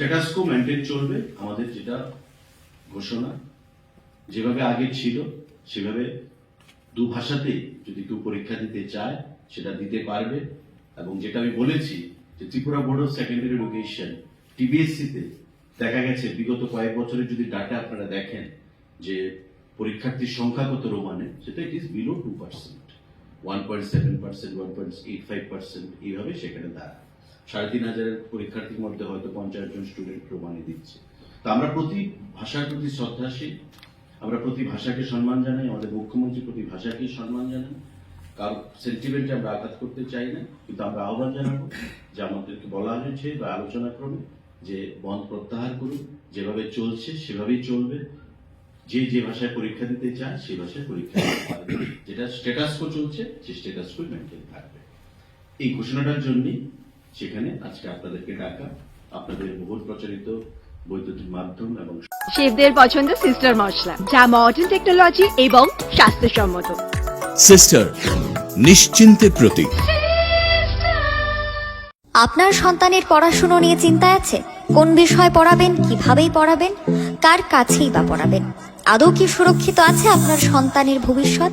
Status quo maintain চলবে, আমাদের যেটা ঘোষণা, যেভাবে আগে ছিল, সেভাবে দু ভাষাতেই যদি কেউ পরীক্ষা দিতে চায়, সেটা দিতে পারবে। এবং যেটা আমি বলেছি, যে Tripura board of secondary education TBSC তে দেখা গেছে, বিগত কয়েক বছরের যদি ডাটা আপনারা দেখেন, যে পরীক্ষার্থীর সংখ্যা কত রোমানে, সেটা it is below two percent one point seven percent one point eight five percent এইভাবে সেখানে দাঁড়ায়। সাড়ে তিন হাজারের পরীক্ষার্থীর মধ্যে হয়তো পঞ্চাশ জন স্টুডেন্ট প্রমাণে দিচ্ছে। তো আমরা প্রতি ভাষার প্রতি শ্রদ্ধাশীল, আমরা প্রতি ভাষাকে সম্মান জানাই, আমাদের মুখ্যমন্ত্রী প্রতি ভাষাকে সম্মান জানাই কারও সেন্টিমেন্টে আমরা আঘাত করতে চাই না, কিন্তু আমরা আহ্বান জানাব যে আমাদেরকে বলা হয়েছে বা আলোচনা ক্রমে যে বন্ধ প্রত্যাহার করুন, যেভাবে চলছে সেভাবেই চলবে। যে যে ভাষায় পরীক্ষা দিতে চায়, সেই ভাষায় পরীক্ষা দিতে পারবে। যেটা স্ট্যাটাসকো চলছে, সেই স্ট্যাটাসকো মেনটেন থাকবে। এই ঘোষণাটার জন্যই সেখানে আজকে আপনাদেরকে ডাকা আপনাদের বহুল প্রচারিত বৈদ্যুতিক মাধ্যম এবং শেফদের পছন্দ সিস্টার মশলা যা মডার্ন টেকনোলজি এবং স্বাস্থ্যসম্মত। সিস্টার নিশ্চিন্তের প্রতীক। আপনার সন্তানের পড়াশুনো নিয়ে চিন্তা আছে? কোন বিষয় পড়াবেন কিভাবেই পড়াবেন কার কাছেই বা পড়াবেন? আদৌ কি সুরক্ষিত আছে আপনার সন্তানের ভবিষ্যৎ?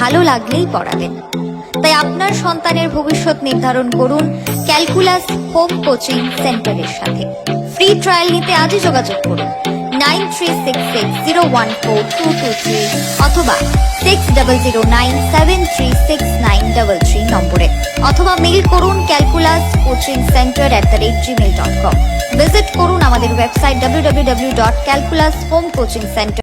ভালো লাগলেই পড়াবেন। তাই আপনার সন্তানের ভবিষ্যৎ নির্ধারণ করুন ক্যালকুলাস হোম কোচিং সেন্টারের সাথে। ফ্রি ট্রায়াল নিতে আজই যোগাযোগ করুন nine three six six zero one four two two three অথবা six double zero nine seven three six nine double three নম্বরে। অথবা মেইল করুন calculus coaching centre at the rate Gmail dot com. Visit করুন আমাদের website W W W dot calculus home coaching centre.